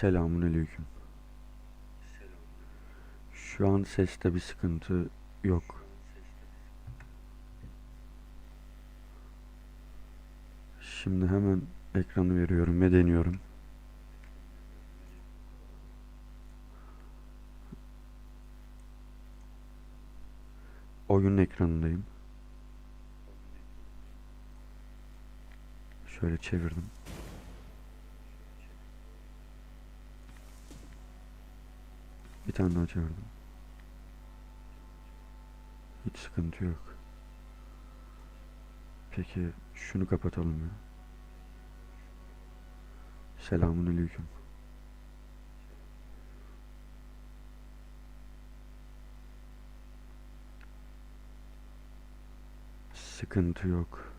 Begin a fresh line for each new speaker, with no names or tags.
Selamun aleyküm. Şu an seste bir sıkıntı yok. Şimdi hemen ekranı veriyorum ve deniyorum. Oyun ekranındayım. Şöyle çevirdim. Bir tane daha çevirdim. Hiç sıkıntı yok. Peki şunu kapatalım ya. Selamun aleyküm. Sıkıntı yok.